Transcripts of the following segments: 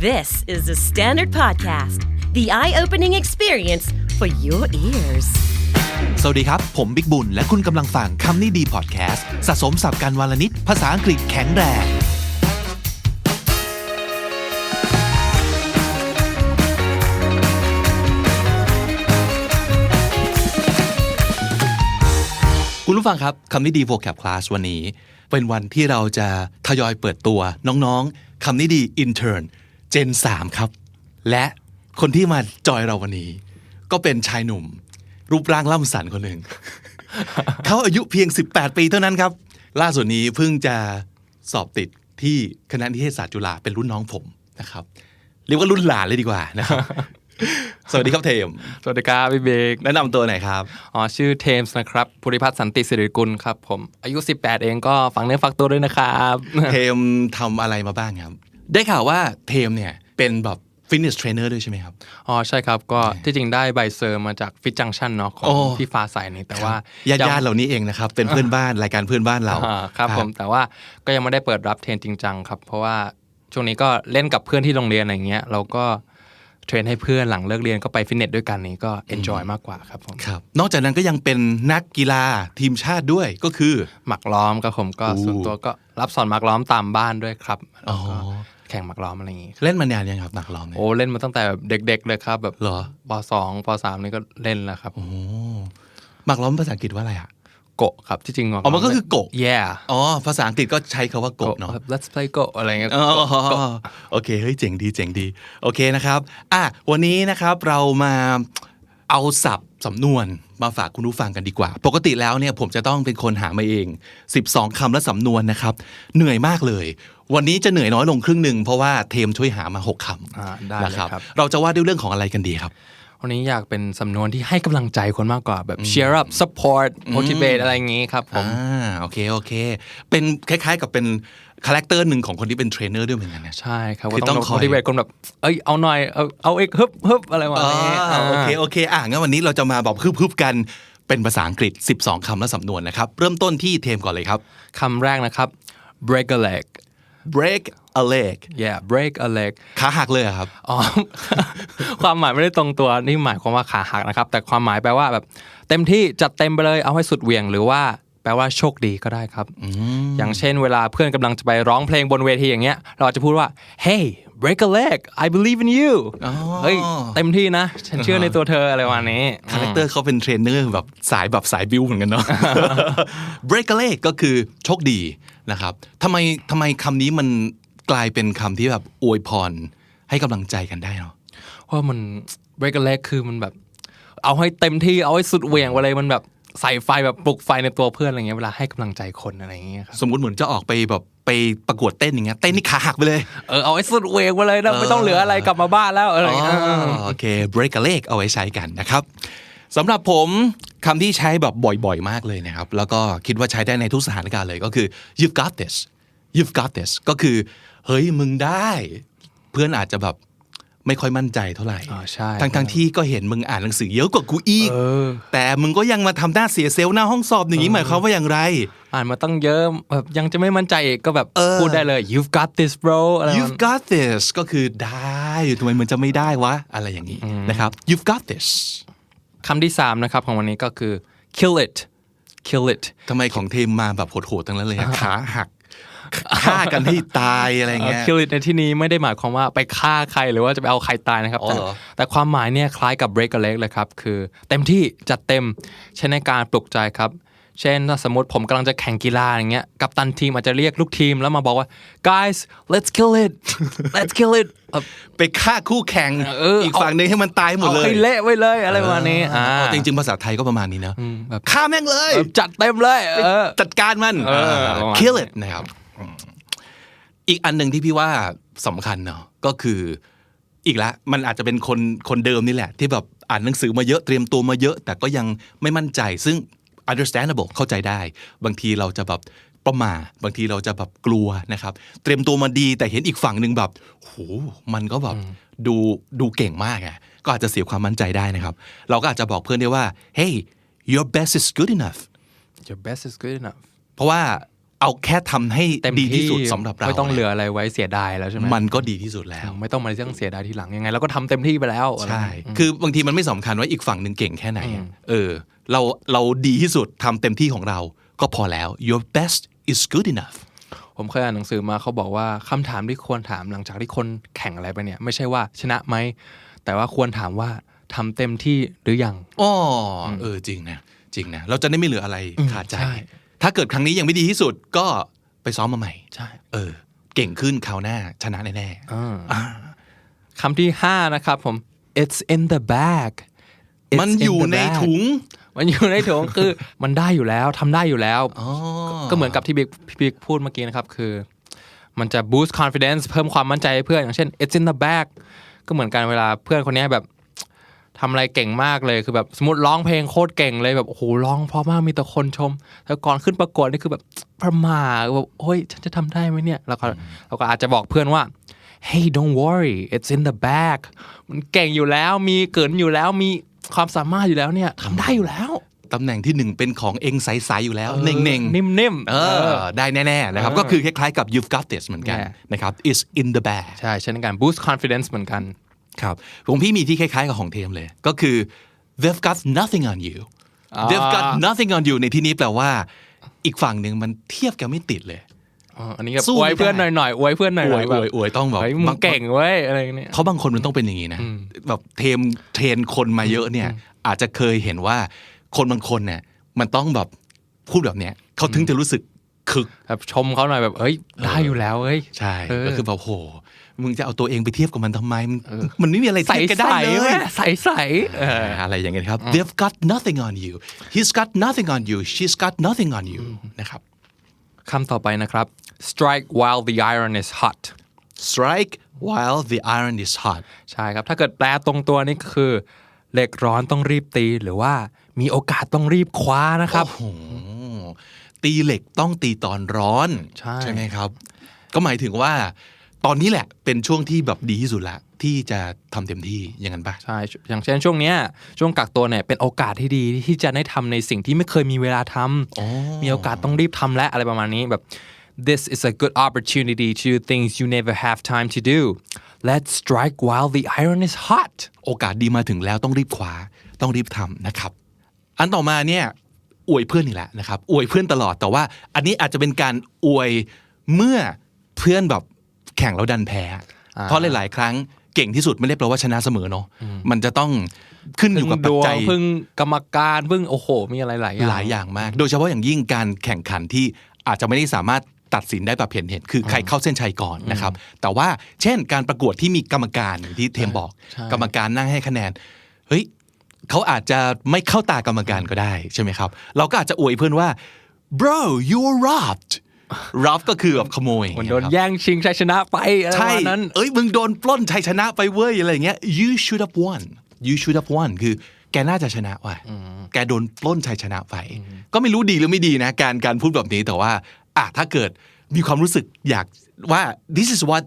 This is the Standard Podcast, the eye opening experience for your ears. สวัสดีครับ ผมบิ๊กบุญ และคุณกำลังฟังคำนี้ดีพอดแคสต์สะสมสับการวลนิดภาษาอังกฤษแข็งแรง คุณผู้ฟังครับคำนี้ดี vocab class วันนี้ เป็นวันที่เราจะทยอยเปิดตัวน้องๆคำนี้ดีอินเตอร์ intern Gen 3ครับ และคนที่มาจอยเราวันนี้ ก็เป็นชายหนุ่ม รูปร่างล่ำสันคนหนึ่ง เขาอายุเพียง 18 ปีเท่านั้นครับ ล่าสุดนี้เพิ่งจะสอบติดที่คณะนิเทศศาสตร์จุฬาเป็นรุ่นน้องผมนะครับเรียกว่ารุ่นหลานเลยดีกว่านะครับสวัสดีครับเทม สวัสดีครับพี่เบกแนะนำตัวหน่อยครับ อ๋อชื่อเทมส์นะครับภูริพัฒน์สันติสิริกุลครับผมอายุ 18 เองก็ฝังเนื้อฝักตัวด้วยนะครับ เทมทำอะไรมาบ้างครับ ได้ข่าวว่าเทมเนี่ยเป็นแบบฟิตเนสเทรนเนอร์ด้วยใช่ไหมครับ อ๋อใช่ครับก็ที่จริงได้ใบเซอร์มาจากฟิตจังชันเนาะของโอ้พี่ฟ้าใสนี่แต่ว่าญาติยังญาติๆเหล่านี้เองนะครับ เป็นเพื่อนบ้านรายการเพื่อนบ้านเราอ่าครับผมแต่ว่าก็ยังไม่ได้เปิดรับเทรนจริงจังครับ เพราะว่าช่วงนี้ก็เล่นกับเพื่อนที่โรงเรียนอะไรเงี้ยเราก็เทรนให้เพื่อนหลังเลิกเรียนก็ไปฟิตเนสด้วยกันนี่ก็เอนจอยมากกว่าครับผมครับนอกจากนั้นก็ยังเป็นนักกีฬาทีมชาติด้วยก็คือหมักล้อมครับผมก็อู้ส่วนตัวก็รับสอนหมักล้อมตามบ้านด้วยครับ แล้วก็อ๋อแข่งหมักล้อมอะไรอย่างงี้เล่นมานานยังครับนักร้องเนี่ยโอ้เล่นมาตั้งแต่เด็ก ๆ เลยครับ แบบเหรอปสองปสามนี่ก็เล่นแล้วครับโอ้มักร้องภาษาอังกฤษว่าอะไรอะโกะครับที่จริงอ๋อมันก็คือโกะ yeah อ๋อภาษาอังกฤษก็ใช้คาว่าโกะเนาะแบบ let's play go อะไรเงี้ยอ๋อโกะโอเคเฮ้ยเจ๋งดีเจ๋งดี โอเคนะครับ อะวันนี้นะครับเรามาเอาศัพท์ สำนวนมาฝากคุณผู้ฟังกันดีกว่า ปกติแล้วเนี่ยผมจะต้องเป็นคนหามาเอง 12คำและสำนวนนะครับ เหนื่อยมากเลย วันนี้จะเหนื่อยน้อยลงครึ่งหนึ่งเพราะว่าเทมช่วยหามา 6คอ่าได้ำเลยนะครับครับ เราจะว่าด้วยเรื่องของอะไรกันดีครับ วันนี้อยากเป็นสำนวนที่ให้กำลังใจคนมากกว่าแบบ cheer up support motivate อะไรอย่างงี้ครับผมอ่าโอเคโอเค เป็นคล้ายๆ กับเป็นคาแรคเตอร์หนึ่งของคนที่เป็นเทรนเนอร์ด้วยเหมือนกันนะใช่ครับคือว่าต้ต้อองงคอย motivate คนแบบเอ้ยเอาหน่อยเอาเอาอีกฮึบฮึบอะไรวะอ๋อนี้โอเคโอเคอะงั้นวันนี้เราจะมาแบบฮึบๆกันเป็นภาษาอังกฤษ 12 คำและสำนวนนะครับ เริ่มต้นที่เทมก่อนเลยครับคำแรกนะครับ break a leg break a leg yeah break a leg ขาหักเลยเหรอครับอ๋อความหมายไม่ได้ตรงตัวนี่หมายความว่าขาหักนะครับ แต่ความหมายแปลว่าแบบ เต็มที่จัดเต็มไปเลยเอาให้สุดเหวี่ยงหรือว่าแปลว่าโชคดีก็ได้ครับ อย่างเช่นเวลาเพื่อนกำลังจะไปร้องเพลงบนเวทีอย่างเงี้ย เราจะพูดว่า hey break a leg I believe in you อ๋อเฮ้ยเต็มที่นะ ฉันเชื่อในตัวเธออะไรประมาณนี้ คาแรคเตอร์เขาเป็นเทรนเนอร์แบบสายแบบสายบิวเหมือนกันเนาะ break a leg ก็คือโชคดี นะครับทำไมทำไมคำนี้มันกลายเป็นคำที่แบบอวยพรให้กำลังใจกันได้เนาะเพราะมัน break a leg คือมันแบบ เอาให้เต็มที่เอาให้สุดเหวี่ยงไปเลยมันแบบใส่ไฟแบบปลุกไฟในตัวเพื่อนอะไรเงี้ยเวลาให้กำลังใจคนอะไรอย่างเงี้ยครับสมมุติเหมือนจะออกไปแบบไปประกวดเต้นอย่างเงี้ยเต้นนี่ขาหักไปเลยเออเอาให้สุดเหวี่ยงไปเลยนะไม่ต้องเหลืออะไรกลับมาบ้านแล้วอะไรอย่างเงี้ยอ๋อโอเค break a leg เอาไว้ใช้กันนะครับสำหรับผม คำที่ใช้แบบบ่อยๆ มากเลยนะครับ แล้วก็คิดว่าใช้ได้ในทุกสถานการณ์เลยก็คือ you've got this you've got this ก็คือ เฮ้ย มึงได้ เพื่อนอาจจะแบบไม่ค่อยมั่นใจเท่าไหร่อ๋อใช่ทั้งๆที่ก็เห็นมึงอ่านหนังสือเยอะกว่ากูอีกเออแต่มึงก็ยังมาทำหน้าเสียเซลล์หน้าห้องสอบอย่างนี้หมายความว่าอย่างไร อ่านมาตั้งเยอะแบบยังจะไม่มั่นใจอีกก็แบบเออพูดได้เลย you've got this bro อะไร you've got this ก็คือได้ทำไมมันจะไม่ได้วะ อะไรอย่างนี้นะครับ you've got this คำที่สามนะครับของวันนี้ก็คือ kill it kill it ทำไมของเทมมาแบบโหดๆทั้งนั้นเลยอะขาหักฆ่ากันให้ตายอะไรเอ่อเงี้ย kill it ในที่นี้ไม่ได้หมายความว่าไปฆ่าใครหรือว่าจะไปเอาใครตายนะครับอ๋อแต่เหรอแต่ความหมายเนี่ยคล้ายกับ break a leg เลยครับ คือเต็มที่จัดเต็มใช้ในการปลุกใจครับ เช่นถ้าสมมติผมกำลังจะแข่งกีฬาอย่างเงี้ยกัปตันทีมอาจจะเรียกลูกทีมแล้วมาบอกว่า guys let's kill it let's kill it เอ่อไปฆ่าคู่แข่งเอออีกฝั่งหนึงให้มันตายหมดเอาเลยให้เละไว้เลยอะไรประมาณนี้อ่าจริงๆภาษาไทยก็ประมาณนี้เนอะแบบฆ่าแม่งเลยแบบจัดเต็มเลยเออจัดการมันเออประมาณ kill it นะครับอืมอีกอันหนึ่งที่พี่ว่าสำคัญเนาะก็คืออีกละมันอาจจะเป็นคนคนเดิมนี่แหละ ที่แบบอ่านหนังสือมาเยอะเตรียมตัวมาเยอะ แต่ก็ยังไม่มั่นใจ ซึ่ง understandable เข้าใจได้ บางทีเราจะแบบประมาทบางทีเราจะแบบกลัวนะครับ เตรียมตัวมาดีแต่เห็นอีกฝั่งหนึ่งแบบโหมันก็แบบดูดูเก่งมากอะก็อาจจะเสียความมั่นใจได้นะครับ เราก็อาจจะบอกเพื่อนได้ว่า hey your best is good enough your best is good enough เพราะว่า เอาแค่ทำให้เต็มดีที่ที่สุดสำหรับเราไม่ต้องเหลืนี่ยออะไรไว้เสียดายแล้วใช่ไหมมันก็ดีที่สุดแล้ว ไม่ต้องมาเรื่องเสียดายทีหลังยังไงเราก็ทำเต็มที่ไปแล้วอะไรใช่อย่างเงี้ยคือบางทีมันไม่สำคัญว่าอีกฝั่งหนึ่งเก่งแค่ไหนอะเออเราเราดีที่สุดทำเต็มที่ของเรา ก็พอแล้ว your best is good enough ผมเคยอ่านหนังสือมาเขาบอกว่าคำถามที่ควรถามหลังจากที่คนแข่งอะไรไปเนี่ย ไม่ใช่ว่าชนะไหมแต่ว่าควรถามว่าทำเต็มที่หรือยังอ๋ออเออจริงนะจริงนะเราจะได้ไม่เหลืออะไรขาดใจใช่ ถ้าเกิดครั้งนี้ยังไม่ดีที่สุดก็ไปซ้อมมาใหม่ ใช่ เออ เก่งขึ้นคราวหน้าชนะแน่คำที่ห้านะครับผม it's in the bag ๆ It's มัน in อยู่ the ใน bag ถุง มันอยู่ในถุงคือมันได้อยู่แล้วทำได้อยู่แล้ว อ๋อ ก็เหมือนกับที่บิ๊กพี่บิ๊กพูดเมื่อกี้นะครับ คือ มันจะ boost confidence เพิ่มความมั่นใจให้เพื่อนอย่างเช่น it's in the bag ก็เหมือนกันเวลาเพื่อนคนเนี้ยแบบ ทำอะไรเก่งมากเลยคือแบบสมมติร้องเพลงโคตรเก่งเลยแบบโอ้โหร้องเพราะมากมีแต่คนชม แล้วก่อนขึ้นประกวดนี่คือแบบประหมาแบบโอ้ยฉันจะทำได้ไหมเนี่ยแล้วก็เราก็อาจจะบอกเพื่อนว่า hey don't worry it's in the bag มันเก่งอยู่แล้วมีเกินอยู่แล้วมีความสามารถอยู่แล้วเนี่ยทำได้อยู่แล้วตำแหน่งที่หนึ่งเป็นของเองใสๆอยู่แล้วเน่งๆนิ่มๆเออได้แน่ๆนะครับก็คือคล้ายๆกับ you've got this เหมือนกัน Yeah นะครับ is in the bag ใช่เช่นกัน boost confidence เหมือนกัน ครับของพี่มีที่คล้ายๆกับของเทมเลย ก็คือ they've got nothing on you they've got nothing on you ในที่นี้แปลว่า อีกฝั่งหนึ่งมันเทียบกันไม่ติดเลยอ๋ออันนี้ก็สู้อไม่วยเพื่อนหได้น่อยๆอวยเพื่อนหน่อยอวยๆแบบอวยอวยต้องแบบเฮ้ยมึบางงเก่งเว้ยอะไรอย่างเงี้ยเพราะบางคนมันต้องเป็นอย่างนี้นะแบบเทมเทรนคนมาเยอะเนี่ย อาจจะเคยเห็นว่าคนบางคนเนี่ย มันต้องแบบพูดแบบเนี้ยเขาถึงจะรู้สึกคึกแบบชมเขาหน่อยแบบเฮ้ยได้อยู่แล้วเฮ้ยใช่เออก็คือแบบโห มึงจะเอาตัวเองไปเทียบกับมันทำไม มันมันไม่มีอะไรใสเทียบกันได้ใสเลยใสใสๆเอออะไรอย่างเงี้ยครับ they've got nothing on you he's got nothing on you she's got nothing on you นะครับคำต่อไปนะครับ strike while the iron is hot strike while the iron is hot ใช่ครับ ถ้าเกิดแปลตรงตัวนี่ก็คือเหล็กร้อนต้องรีบตีหรือว่ามีโอกาสต้องรีบคว้านะครับโอ้โหตีเหล็กต้องตีตอนร้อน ใช่ไหมครับ ก็หมายถึงว่า ตอนนี้แหละเป็นช่วงที่แบบดีที่สุดละที่จะทำเต็มที่อย่างนั้นปะใช่อย่างเช่นช่วงเนี้ยช่วงกักตัวเนี่ยเป็นโอกาสที่ดีที่จะได้ทำในสิ่งที่ไม่เคยมีเวลาทำมีโอกาสต้องรีบทำและอะไรประมาณนี้แบบ this is a good opportunity to do things you never have time to do let's strike while the iron is hot โอกาสดีมาถึงแล้วต้องรีบคว้าต้องรีบทำนะครับ อันต่อมาเนี่ยอวยเพื่อนนี่แหละนะครับอวยเพื่อนตลอดแต่ว่าอันนี้อาจจะเป็นการอวยเมื่อเพื่อนแบบ แข่งแล้วดันแพ้ เพราะหลาย ๆ ครั้งเก่งที่สุดไม่ได้แปลว่าชนะเสมอเนาะมันจะต้องขึ้นอยู่กับปัดจวงจัยพึ่งกรรมการพึ่งโอ้โห มีอะไรหลายอย่างหลายอย่างมาก โดยเฉพาะอย่างยิ่งการแข่งขันที่อาจจะไม่ได้สามารถตัดสินได้แบบเห็นเห็นคือใครเข้าเส้นชัยก่อนนะครับ แต่ว่าเช่นการประกวดที่มีกรรมการอย่างที่เทมบอก กรรมการนั่งให้คะแนนเฮ้ยเขาอาจจะไม่เข้าตากรรมการก็ได้ใช่ไหมครับ เราก็อาจจะอวยเพื่อนว่า bro you were robbed robbed ก็คือแบบขโมยมันโดนครับแย่งชิงชัยชนะไปอะไรประใช่มาณนั้นเอ้ยมึงโดนปล้นชัยชนะไปเว้ยอะไรอย่างเงี้ย you should have won you should have won คือแกน่าจะชนะว่ะแกโดนปล้นชัยชนะไป ก็ไม่รู้ดีหรือไม่ดีนะ การการพูดแบบนี้แต่ว่าอะถ้าเกิดมีความรู้สึกอยากว่า this is what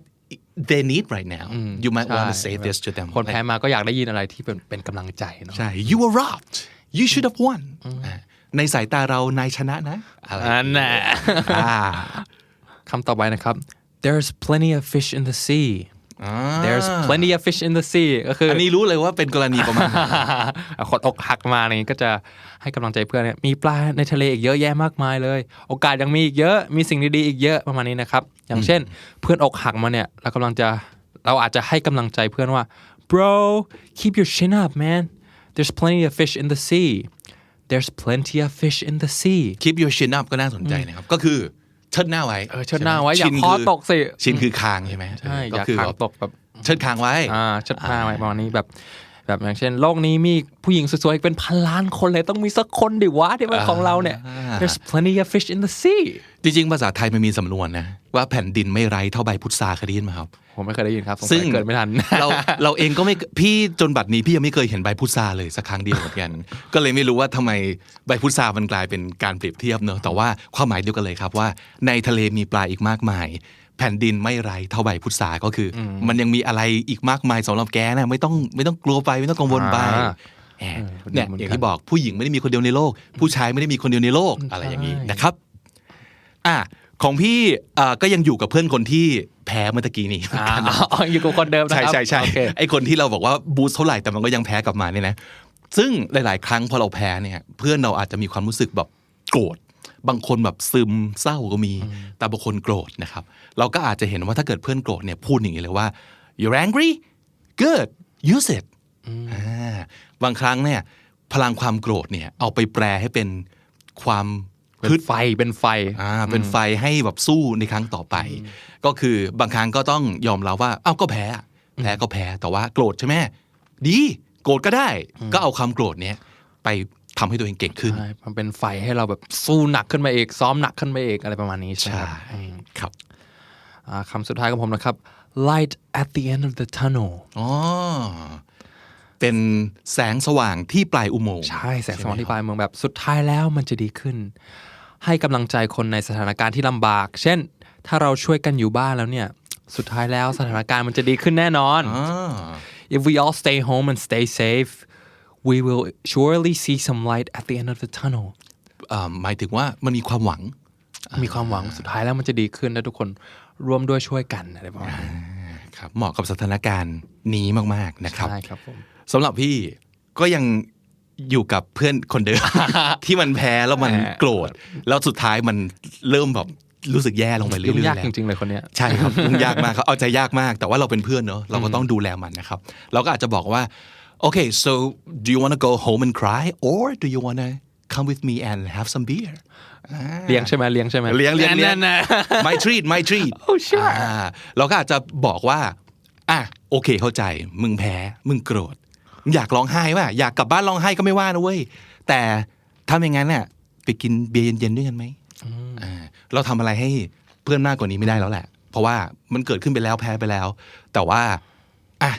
they need right now you might want to say this to them คนแพ้มาก็อยากได้ยินอะไรที่เป็นเป็นกำลังใจเนาะใช่ you were robbed you should have won อะ ในสายตาเรานายชนะนะอะไรอันน่ะอ่าคำต่อไปนะครับ there's plenty of fish in the sea there's plenty of fish in the sea ก็คืออัอันนี้รู้เลยว่าเป็นกรณีประมาณไหนคนอกหักมาอะไรอย่างนี้ก็จะให้กำลังใจเพื่อนเนี่ยมีปลาในทะเลอีกเยอะแยะมากมายเลย โอกาสยังมีอีกเยอะมีสิ่งดีๆอีกเยอะประมาณนี้นะครับ อย่างเช่น เพื่อนอกหักมาเนี่ยเรากำลังจะเราอาจจะให้กำลังใจเพื่อนว่า bro keep your chin up man there's plenty of fish in the sea there's plenty of fish in the sea keep your chin up ก็น่าสนใจนะครับ ก็คือเชิดหน้าไว้เออเชิดหน้าไว้อย่าชินคอคืตกสิชินคือคางใช่ไหมใช่ก็อย่าคือคางแบบตกแบบเชิดคางไว้อ่าชัดหน้าไว้ประมาณนี้แบบ แบบอย่างเช่น โลกนี้มีผู้หญิงสวยๆเป็นพันล้านคนเลยต้องมีสักคนดิวะที่เป็นของเราเนี่ย there's plenty of fish in the sea จริงๆ ภาษาไทยมันมีสำนวนนะ ว่าแผ่นดินไม่ไร้เท่าใบพุทราเคยได้ยินไหมครับผมไม่เคยได้ยินครับสงซึ่สังยเกิดไม่ทันเราเราเองก็ไม่พี่จนบัดนี้พี่ยังไม่เคยเห็นใบพุทราเลยสักครั้งเดียวเหมือนกัน ก็เลยไม่รู้ว่าทำไมใบพุทรามันกลายเป็นการเปรียบเทียบเนอะแต่ว่าความหมายเดียวกันเลยครับว่า ในทะเลมีปลาอีกมากมาย แผ่นดินไม่ไร้เท่าใบพุทราก็คืออมันยังมีอะไรอีกมากมายสำหรับแกนะไม่ต้องไม่ต้องกลัวไปไม่ต้องกังวลไปอ่าแหมเนี่ยอย่างที่บอกผู้หญิงไม่ได้มีคนเดียวในโลก ผู้ชายไม่ได้มีคนเดียวในโลกอะไรอย่างนี้นะครับอะของพี่อ่าก็ยังอยู่กับเพื่อนคนที่แพ้เมื่อตะกี้นี้อ่าอ๋ออยู่กับคนเดิมนะใช่ครับใช่ใช่โอเคไอคนที่เราบอกว่าบูสต์เท่าไหร่แต่มันก็ยังแพ้กลับมาเนี่ยนะซึ่งหลาย ๆ ครั้งพอเราแพ้เนี่ยเพื่อนเราอาจจะมีความรู้สึกแบบโกรธบางคนแบบซึมเศร้าก็มี แต่บางคนโกรธนะครับ เราก็อาจจะเห็นว่าถ้าเกิดเพื่อนโกรธเนี่ยพูดอย่างนี้เลยว่า you're angry good use it อ่าบางครั้งเนี่ยพลังความโกรธเนี่ยเอาไปแปลให้เป็นความเป็นฮึดไฟเป็นไฟอ่าเป็นไฟให้แบบสู้ในครั้งต่อไป ก็คือบางครั้งก็ต้องยอมรับว่าเอ้าก็แพ้อะแพ้ก็แพ้แต่ว่าโกรธใช่ไหมดีโกรธก็ได้ ก็เอาความโกรธเนี้ยไปทำให้ตัวเองเก่งขึ้นใช่มันเป็นไฟให้เราแบบสู้หนักขึ้นมาเอกซ้อมหนักขึ้นมาเอกอะไรประมาณนี้ใช่ไหมใช่ครับอืม ครับอ่าคำสุดท้ายของผมนะครับ light at the end of the tunnel อ๋อเป็นแสงสว่างที่ปลายอุโมงค์ใช่แสงสว่างที่ปลายเมืองแบบสุดท้ายแล้วมันจะดีขึ้น ให้กำลังใจคนในสถานการณ์ที่ลำบาก เช่น ถ้าเราช่วยกันอยู่บ้านแล้วเนี่ย สุดท้ายแล้วสถานการณ์มันจะดีขึ้นแน่นอนอ่า If we all stay home and stay safe we will surely see some light at the end of the tunnel อ่าหมายถึงว่ามันมีความหวัง มีความหวังสุดท้ายแล้วมันจะดีขึ้นและทุกคน ร่วมด้วยช่วยกันอะไรประมาณนี้ครับเหมาะกับสถานการณ์นี้มากๆนะครับใช่ครับผมสำหรับพี่ก็ยังอยู่กับเพื่อนคนเดิมที่มันแพ้แล้วมันแหมโกรธแล้วสุดท้ายมันเริ่มแบบรู้สึกแย่ลงไปเรื่อยยุ่งๆยากแล้จวริงๆเลยคนเนี้ยใช่ครับยุ่งยากมากครับเอาใจยากมาก แต่ว่าเราเป็นเพื่อนเนอะเราก็ต้องดูแลมันนะครับ เราก็อาจจะบอกว่าโอเค so do you want to go home and cry or do you want to come with me and have some beer เลี้ยงใช่ไหมเลี้ยงใช่ไหมเลี้ยงเลี้ยงเลี้ยงนั่นๆ my treat my treat Oh, sure อ่าเราก็อาจจะบอกว่าอะโอเคเข้าใจ มึงแพ้ มึงโกรธมึงอยากร้องไห้ป่ะอยากกลับบ้านร้องไห้ก็ไม่ว่านะเว้ย แต่ถ้าไม่งั้นเนี่ยไปกินเบียร์เย็นๆด้วยกันไหมอ่าเราทำอะไรให้เพื่อนมากกว่านี้ไม่ได้แล้วแหละ เพราะว่ามันเกิดขึ้นไปแล้วแพ้ไปแล้ว แต่ว่าอะ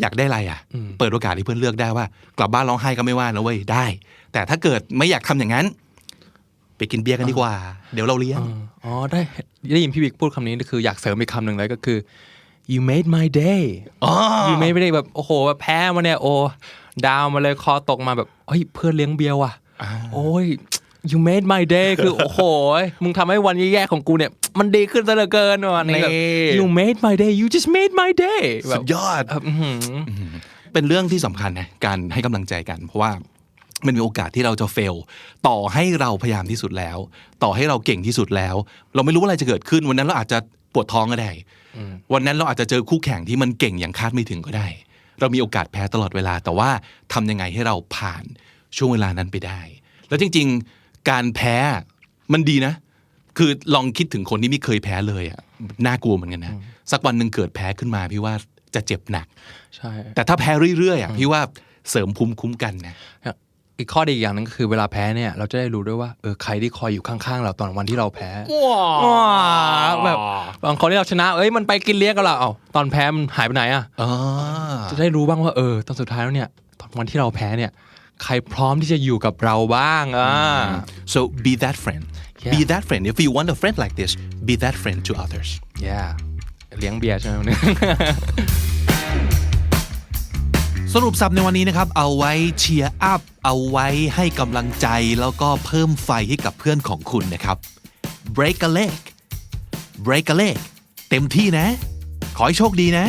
อยากได้อะไรอะ เปิดโอกาสให้เพื่อนเลือกได้ว่า กลับบ้านร้องไห้ก็ไม่ว่านะเว้ยได้ แต่ถ้าเกิดไม่อยากทำอย่างนั้น ไปกินเบียร์กันดีกว่า เดี๋ยวเราเลี้ยงอ๋อได้ได้ยินพี่บิ๊กพูดคำนี้คืออยากเสริมอีกคำหนึ่งเลยก็คือ you made my day อ๋อ you made my day แบบโอ้โหแบบแพ้มาเนี่ยโอ้ดาวมาเลยคอตกมาแบบเฮ้ยเพื่อนเลี้ยงเบียร์ว่ะโอ้ย you made my day คือโอ้โห มึงทำให้วันแย่ๆของกูเนี่ย มันดีขึ้นซะเหลือเกินว่ะนี่แบบนี่ you made my day you just made my day แบสุบดยอดแบบอื้อหือเป็นเรื่องที่สำคัญนะ การให้กำลังใจกัน เพราะว่า มันมีโอกาสที่เราจะเฟล ต่อให้เราพยายามที่สุดแล้ว ต่อให้เราเก่งที่สุดแล้ว เราไม่รู้ว่าอะไรจะเกิดขึ้น วันนั้นเราอาจจะปวดท้องก็ได้ วันนั้นเราอาจจะเจอคู่แข่งที่มันเก่งอย่างคาดไม่ถึงก็ได้ เรามีโอกาสแพ้ตลอดเวลา แต่ว่าทำยังไงให้เราผ่านช่วงเวลานั้นไปได้ แล้วจริง ๆ การแพ้มันดีนะ คือลองคิดถึงคนที่ไม่เคยแพ้เลยอะ น่ากลัวเหมือนกันนะ สักวันหนึ่งเกิดแพ้ขึ้นมาพี่ว่าจะเจ็บหนัก ใช่ แต่ถ้าแพ้เรื่อยๆอะพี่ว่าเสริมภูมิคุ้มกันนะ อีกข้อดีอีกอย่างหนึงก็คือเวลาแพ้เนี่ย เราจะได้รู้ด้วยว่าเออใครที่คอยอยู่ข้างๆ เราตอนวันที่เราแพ้ว้าวแบบบางคนที่เราชนะ เอ้ยมันไปกินเลี้ยงกับเราเอ้าตอนแพ้มันหายไปไหนอะอ๋อจะได้รู้บ้างว่าเออตอนสุดท้ายแล้วเนี่ยตอนวันที่เราแพ้เนี่ย ใครพร้อมที่จะอยู่กับเราบ้างอะ so be that friend Yeah. be that friend if you want a friend like this be that friend to others yeah เลี้ยงเบียร์ใช่ไหมวันนี้ สรุปสับในวันนี้นะครับ เอาไว้เชียร์อัพ เอาไว้ให้กำลังใจ แล้วก็เพิ่มไฟให้กับเพื่อนของคุณนะครับ break a leg break a leg เต็มที่นะ ขอให้โชคดีนะ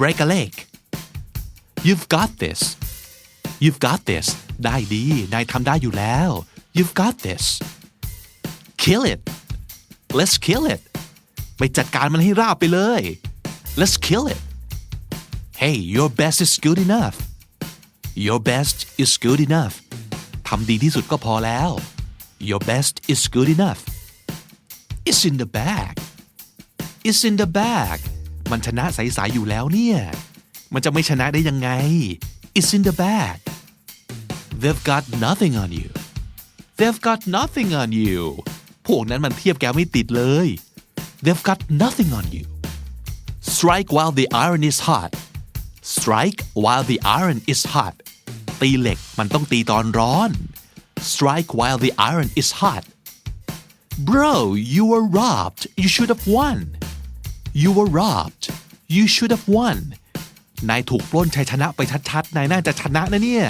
break a leg you've got this you've got this ได้ดี นายทำได้อยู่แล้ว you've got this kill it let's kill it ไปจัดการมันให้ราบไปเลย let's kill it Hey your best is good enough Your best is good enough ทำดีที่สุดก็พอแล้ว Your best is good enough It's in the bag It's in the bag มันชนะใสๆอยู่แล้วเนี่ย มันจะไม่ชนะได้ยังไง It's in the bag They've got nothing on you They've got nothing on you พวกนั้นมันเทียบแกไม่ติดเลย They've got nothing on you Strike while the iron is hot Strike while the iron is hot ตีเหล็กมันต้องตีตอนร้อน Strike while the iron is hot Bro you were robbed you should have won You were robbed you should have won นายถูกปล้นชัยชนะไปชัดๆ นายน่าจะชนะนะเนี่ย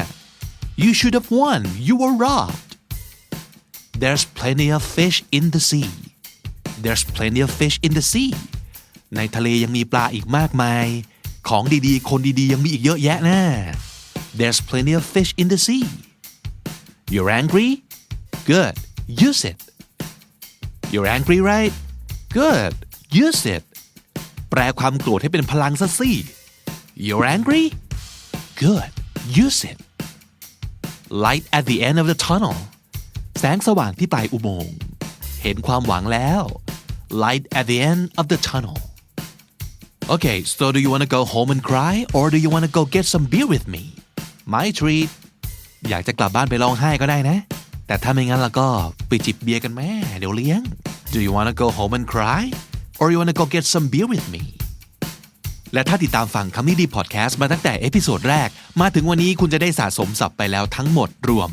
You should have won you were robbed There's plenty of fish in the sea there's plenty of fish in the sea ในทะเลยังมีปลาอีกมากมาย ของดีๆ คนดีๆ ยังมีอีกเยอะแยะนะ there's plenty of fish in the sea you're angry good use it you're angry right good use it แปลความโกรธให้เป็นพลังซะสิ you're angry good use it light at the end of the tunnel แสงสว่างที่ปลายอุโมงค์ เห็นความหวังแล้ว light at the end of the tunnel Okay so do you want to go home and cry or do you want to go get some beer with me my treat อยากจะกลับบ้านไปร้องไห้ก็ได้นะ แต่ถ้าไม่งั้นแล้วก็ไปจิบเบียร์กันแม่เดี๋ยวเลี้ยง Do you want to go home and cry or you want to go get some beer with me และถ้าติดตามฟังคำนี้ดีพอดแคสต์มาตั้งแต่เอพิโซดแรก มาถึงวันนี้คุณจะได้สะสมศัพท์ไปแล้วทั้งหมดรวม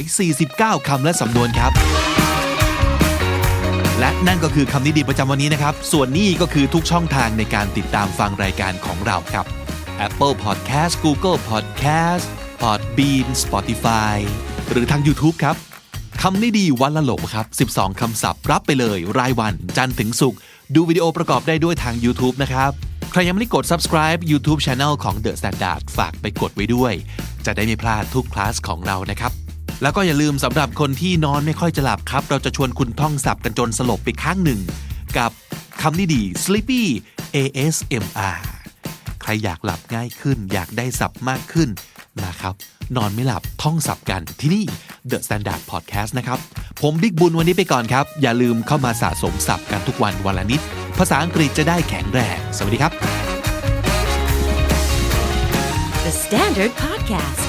3,449 คำและสำนวนครับ และนั่นก็คือคำนี้ดีประจำวันนี้นะครับ ส่วนนี้ก็คือทุกช่องทางในการติดตามฟังรายการของเราครับ Apple Podcast Google Podcast Podbean Spotify หรือทาง YouTube ครับคำนี้ดีวันละหลบครับ 12 คำศัพท์รับไปเลย รายวัน จันทร์ถึงศุกร์ดูวิดีโอประกอบได้ด้วยทาง YouTube นะครับ ใครยังไม่ได้กด subscribe YouTube Channel ของ The Standard ฝากไปกดไว้ด้วย จะได้ไม่พลาดทุกคลาสของเรานะครับ แล้วก็อย่าลืมสำหรับคนที่นอนไม่ค่อยจะหลับครับ เราจะชวนคุณท่องศัพท์กันจนสลบไปข้างหนึ่ง กับคำนี้ดี Sleepy ASMR ใครอยากหลับง่ายขึ้น อยากได้ศัพท์มากขึ้นนะครับ นอนไม่หลับท่องศัพท์กันที่นี่ The Standard Podcast นะครับ ผมบิ๊กบุญวันนี้ไปก่อนครับ อย่าลืมเข้ามาสะสมศัพท์กันทุกวันวันละนิด ภาษาอังกฤษจะได้แข็งแรง สวัสดีครับ The Standard Podcast,